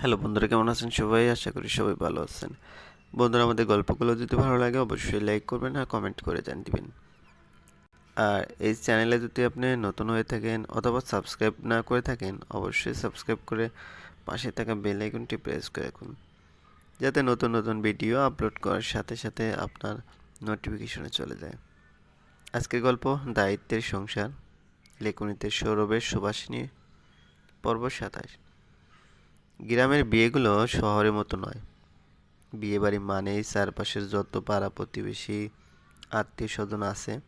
Hello বন্ধুরা, কেমন আছেন সবাই? আশা করি সবাই ভালো আছেন। বন্ধুরা, আমাদের গল্পগুলো যদি ভালো লাগে, অবশ্যই লাইক করবেন আর কমেন্ট করে জান দিবেন। আর এই চ্যানেলে যদি আপনি নতুন হয়ে থাকেন অথবা সাবস্ক্রাইব না করে থাকেন, অবশ্যই সাবস্ক্রাইব করে পাশে থাকা বেল আইকনটি প্রেস করে রাখুন। যাতে নতুন নতুন ভিডিও আপলোড করার সাথে সাথে আপনার নোটিফিকেশনে চলে যায়। আজকের গল্প, দায়িত্বের সংসার, লেখনীতে সৌরভের সুবাসিনী পর্ব সাতাশ। গ্রামের বিয়েগুলো শহরের মতো নয়। বিয়েবাড়ি মানেই চারপাশের যত পাড়া প্রতিবেশী আত্মীয় স্বজন আছে,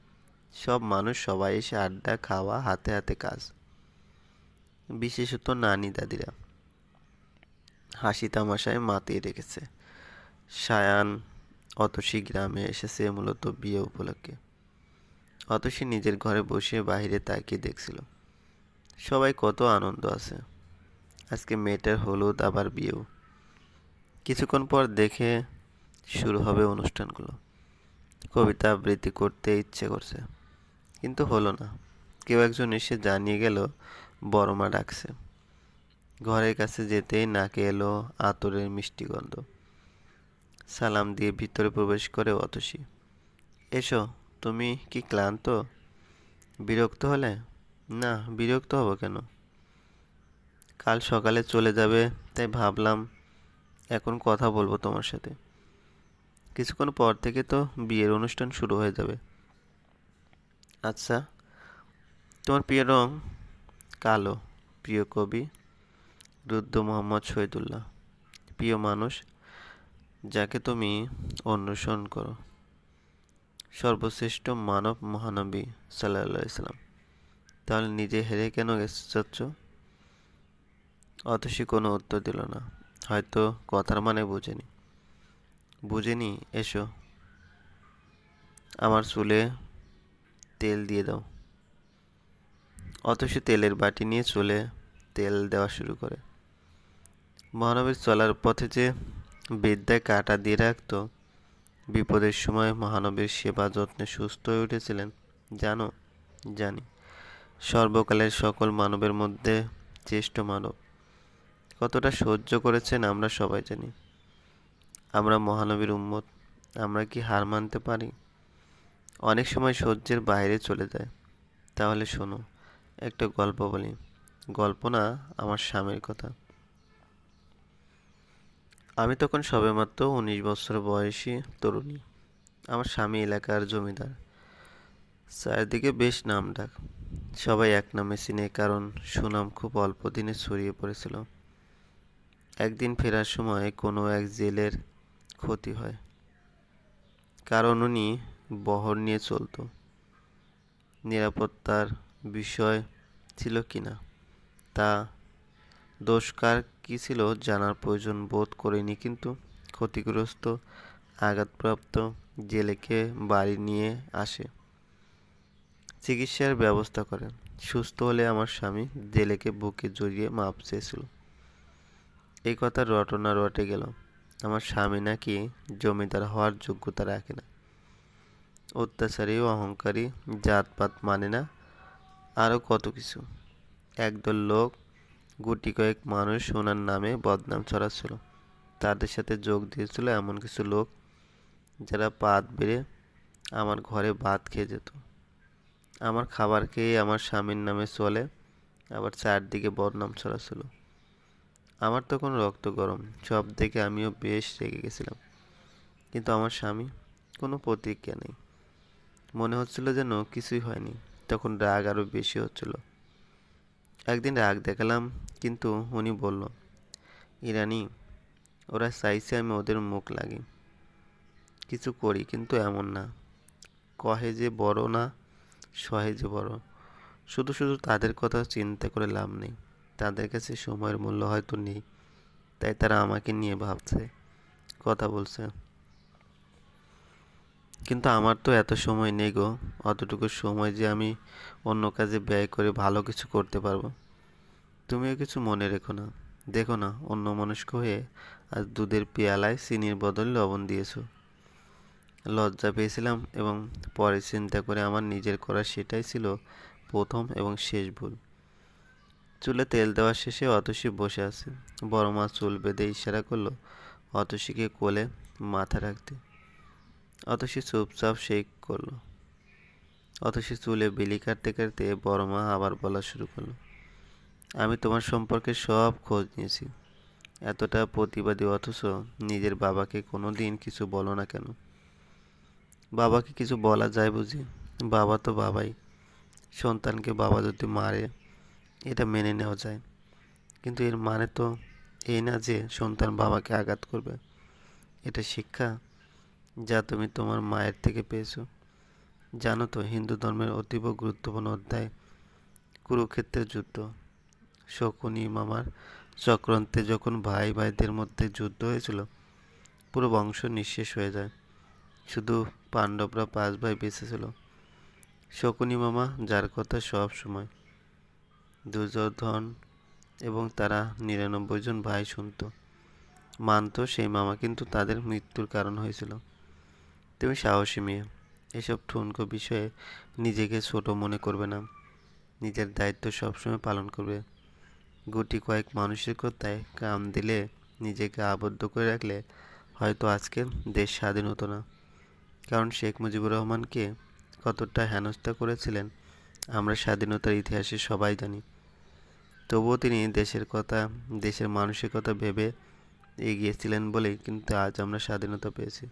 সব মানুষ সবাই এসে আড্ডা, খাওয়া, হাতে হাতে কাজ। বিশেষত নানি দাদিরা। হাসি তামাশায় মাতিয়ে রেখেছে। সায়ান অতসী গ্রামে এসেছে মূলত বিয়ে উপলক্ষে। অতসী নিজের ঘরে বসে বাইরে তাকিয়ে দেখছিল। সবাই কত আনন্দ আছে। আজকে মেয়েটার হলুদ, আবার বিয়েও। কিছুক্ষণ পর দেখে শুরু হবে অনুষ্ঠানগুলো। কবিতা আবৃত্তি করতে ইচ্ছে করছে, কিন্তু হলো না। কেউ একজন এসে জানিয়ে গেল বড় মা ডাকছে। ঘরের কাছে যেতেই নাকে এলো আতরের মিষ্টি গন্ধ। সালাম দিয়ে ভিতরে প্রবেশ করে অতসী, এসো, তুমি কি ক্লান্ত? বিরক্ত হলে? না, বিরক্ত হব কেন? কাল সকালে চলে যাবে, তাই ভাবলাম এখন কথা বলব তোমার সাথে। কিছুক্ষণ পর থেকে তো বিয়ের অনুষ্ঠান শুরু হয়ে যাবে। আচ্ছা তোমার প্রিয় রং কালো, প্রিয় কবি রুদ্র মোহাম্মদ শহীদুল্লাহ, প্রিয় মানুষ যাকে তুমি অনুসরণ করো, সর্বশ্রেষ্ঠ মানব মহানবী সাল্লাহ ইসলাম তাহলে নিজে হেরে কেন যাচ্ছ? অতসী কোনো উত্তর দিল না। হয়তো কথার মানে বুঝেনি। বুঝেনি, এসো। আমার চুলে তেল দিয়ে দাও। অতসী তেলের বাটি নিয়ে চুলে তেল দেওয়া শুরু করে। মহানবীর চলার পথে যে বিদ্যায় কাটা দিয়ে রাখতো, বিপদের সময় মহানবীর সেবা যত্নে সুস্থ হয়ে উঠেছিলেন, জানো? জানি। সর্বকালের সকল মানবের মধ্যে শ্রেষ্ঠ মানব। কতটা সহ্য করেছেন আমরা সবাই জানি। আমরা মহানবীর উম্মত, আমরা কি হার মানতে পারি? অনেক সময় সহ্যের বাইরে চলে যায়। তাহলে শোনো, একটা গল্প বলি। গল্প না, আমার স্বামীর কথা। আমি তখন সবেমাত্র উনিশ বছর বয়সী তরুণী। আমার স্বামী এলাকার জমিদার। চারিদিকে বেশ নাম ডাক সবাই এক নামে চিনে, কারণ সুনাম খুব অল্প দিনে ছড়িয়ে পড়েছিল। একদিন ফেরার সময় কোনো এক জেলের ক্ষতি হয়। কারণ উনি বহর নিয়ে চলতো। নিরাপত্তার বিষয় ছিল কিনা তা দোষ কার কী ছিল জানার প্রয়োজন বোধ করেনি, কিন্তু ক্ষতিগ্রস্ত আঘাতপ্রাপ্ত জেলেকে বাড়ি নিয়ে আসে। চিকিৎসার ব্যবস্থা করে সুস্থ হলে আমার স্বামী জেলেকে বুকে জড়িয়ে মাপ চেয়েছিল। এই কথা রটনা রটে গেল। আমার স্বামী নাকি জমিদার হওয়ার যোগ্যতা রাখে না। অত্যাচারী ও অহংকারী জাতপাত মানে না আরও কত কিছু। একদল লোক গুটি কয়েক মানুষ ওনার নামে বদনাম ছড়াচ্ছিল। তাদের সাথে যোগ দিয়েছিল এমন কিছু লোক যারা পাত বেড়ে আমার ঘরে ভাত খেয়ে যেত। আমার খাবার খেয়ে আমার স্বামীর নামে চলে, আবার চারদিকে বদনাম ছড়াচ্ছিল। আমার তখন রক্ত গরম, সব দেখে আমিও বেশ রেগে গেছিলাম। কিন্তু আমার স্বামী কোনো প্রতিক্রিয়া নেই। মনে হচ্ছিল যেন কিছুই হয়নি, তখন রাগ আরও বেশি হচ্ছিল। একদিন রাগ দেখালাম, কিন্তু উনি বলল, ইরানি, ওরা চাইছে আমি ওদের মুখ লাগি। কিছু করি, কিন্তু এমন না। কহে যে বড় না, সহে যে বড়। শুধু শুধু তাদের কথা চিন্তা করে লাভ নেই। তাদের কাছে সময়ের মূল্য হয়তো নেই, তাই তারা আমাকে নিয়ে ভাবছে, কথা বলছে। কিন্তু আমার তো এত সময় নেই গো, অতটুকু সময় যে আমি অন্য কাজে ব্যয় করে ভালো কিছু করতে পারব। তুমিও কিছু মনে রেখো না। দেখো না অন্য মনস্ক হয়ে আজ দুধের পেয়ালায় চিনির বদলে লবণ দিয়েছ। লজ্জা পেয়েছিলাম এবং পরে চিন্তা করে আমার নিজের করা সেটাই ছিল প্রথম এবং শেষ ভুল। চুলে তেল দেওয়া শেষে অতসী বসে আছে। বড় মা চুল বেঁধে ইশারা করল, অতসীকে কোলে মাথা রাখতে। অতসী চুপচাপ শেক করল। অতসী চুলে বিলি কাটতে কাটতে বড় মা আবার বলা শুরু করল, আমি তোমার সম্পর্কে সব খোঁজ নিয়েছি। এতটা প্রতিবাদী অথচ নিজের বাবাকে কোনো দিন কিছু বলো না কেন? বাবাকে কিছু বলা যায় বুঝি? বাবা তো বাবাই। সন্তানকে বাবা যদি মারে এটা মেনে নেওয়া যায়। কিন্তু এর মানে তো এই না যে সন্তান বাবাকে আঘাত করবে। এটা শিক্ষা যা তুমি তোমার মায়ের থেকে পেয়েছ। জানো তো হিন্দু ধর্মের অতীব গুরুত্বপূর্ণ অধ্যায়, কুরুক্ষেত্রের যুদ্ধ। শকুনি মামার চক্রান্তে যখন ভাই ভাইদের মধ্যে যুদ্ধ হয়েছিল, পুরো বংশ নিঃশেষ হয়ে যায়। শুধু পাণ্ডবরা পাঁচ ভাই বেঁচে ছিল। শকুনি মামা, যার কথা সব সময়। দুর্যোধন এবং তারা নিরানব্বই জন ভাই শুনত। মানত সেই মামা কিন্তু তাদের মৃত্যুর কারণ হয়েছিল। তুমি সাহসী মেয়ে, এসব ঠুনকো বিষয়ে নিজেকে ছোট মনে করবে না। নিজের দায়িত্ব সবসময় পালন করবে। গুটি কয়েক মানুষের কথায় কাম দিলে নিজেকে আবদ্ধ করে রাখলে হয়তো আজকে দেশ স্বাধীন হতো না। কারণ শেখ মুজিবুর রহমানকে কতটা হেনস্থা করেছিলেন আমরা স্বাধীনতার ইতিহাসে সবাই জানি। তবুও তিনি দেশের কথা, দেশের মানুষের কথা ভেবে এগিয়েছিলেন বলেই কিন্তু আজ আমরা স্বাধীনতা পেয়েছি।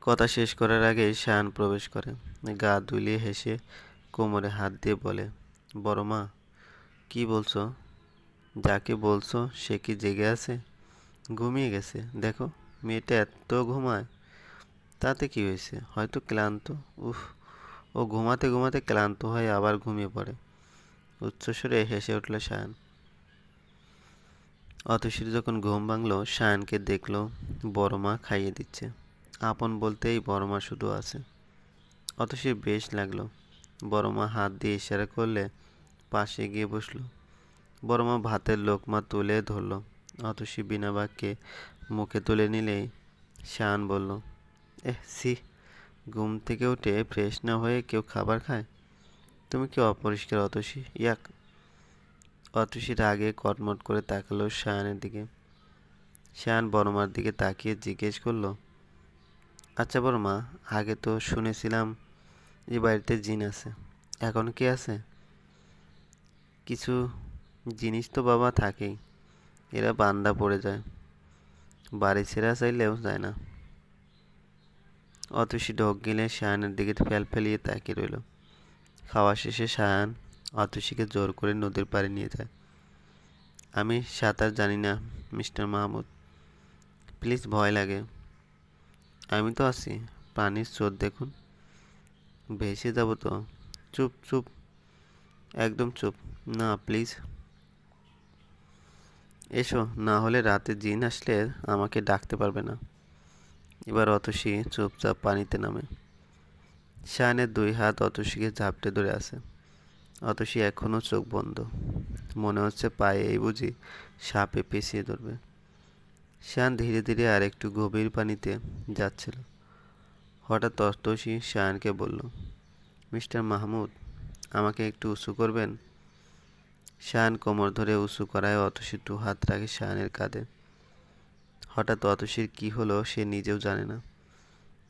কথা শেষ করার আগে শায়ান প্রবেশ করে। গা দুলিয়ে হেসে কোমরে হাত দিয়ে বলে, বড় মা, কী বলছো? যাকে বলছো সে কি জেগে আছে? ঘুমিয়ে গেছে। দেখো, মেয়েটা এত ঘুমায়। তাতে কি হয়েছে? হয়তো ক্লান্ত। উফ, ও ঘুমাতে ঘুমাতে ক্লান্ত হয়ে আবার ঘুমিয়ে পড়ে। উচ্চস্বরে হেসে উঠল সায়ন অতসীর যখন ঘুম ভাঙলো সায়নকে দেখল, বড় মা খাইয়ে দিচ্ছে। আপন বলতেই বড় মা শুধু আছে। অতসীর বেশ লাগল। বড় মা হাত দিয়ে ইশারা করলে পাশে গিয়ে বসল। বড় মা ভাতের লোকমা তুলে ধরলো। অতসী বিনা বাক্যে মুখে তুলে নিলেই শান বলল এহ সি ঘুম থেকে উঠে ফ্রেশ না হয়ে কেউ খাবার খায়? তুমি কি অপরিষ্কার অতসী? ইয়াক। অতসী রাগে কটমট করে তাকালো শায়ানের দিকে। শায়ান বড়মার দিকে তাকিয়ে জিজ্ঞেস করল আচ্ছা বড়মা আগে তো শুনেছিলাম যে বাড়িতে জিন আছে। এখন কি আছে? কিছু জিনিস তো বাবা থাকেই। এরা বান্দা পড়ে যায়। বাড়ি ছেড়া চাইলেও যায় না। অতসী ঢোক গেলে শায়ানের দিকে ফেল ফেলিয়ে তাকিয়ে রইল। খাওয়া শেষে শায়ান অতসীকে জোর করে নদীর পাড়ে নিয়ে যায়। আমি সাঁতার জানি না, মিস্টার মাহমুদ। প্লিজ ভয় লাগে। আমি তো আছি পানির স্রোত দেখুন। ভেসে যাব তো। চুপ চুপ। একদম চুপ। না, প্লিজ। এসো, না হলে রাতে জিন আসলে আমাকে ডাকতে পারবে না। এবার অতসী চুপচাপ পানিতে নামে। শায়নের দুই হাত অতসীকে ঝাপটে ধরে আছে। অতসী এখনও চোখ বন্ধ। মনে হচ্ছে পায়ে এই বুঝি সাপে পেঁচিয়ে ধরবে। শান ধীরে ধীরে আর একটু গভীর পানিতে যাচ্ছিল। হঠাৎ অতসী শায়ানকে বলল, মিস্টার মাহমুদ, আমাকে একটু উঁচু করবেন? শায়ান কোমর ধরে উঁচু করায় অতসী দু হাত রাখে শায়ানের কাঁধে। হঠাৎ অতসীর কি হলো সে নিজেও জানে না।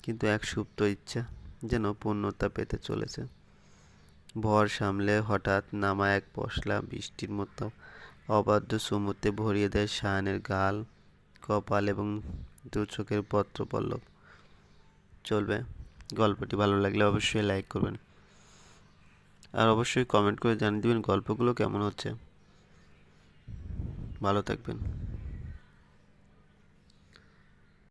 কিন্তু এক সুপ্ত ইচ্ছা যেন পূর্ণতা পেতে চলেছে। ভর সামলে হঠাৎ নামা এক পশলা বৃষ্টির মতো অবাধ্য সমুদ্রে ভরিয়ে দেয় শায়ানের গাল, কপাল এবং দু চোখের পত্র পল্লব চলবে। গল্পটি ভালো লাগলে অবশ্যই লাইক করবেন। আর অবশ্যই কমেন্ট করে জানিয়ে দেবেন গল্পগুলো কেমন হচ্ছে। ভালো থাকবেন।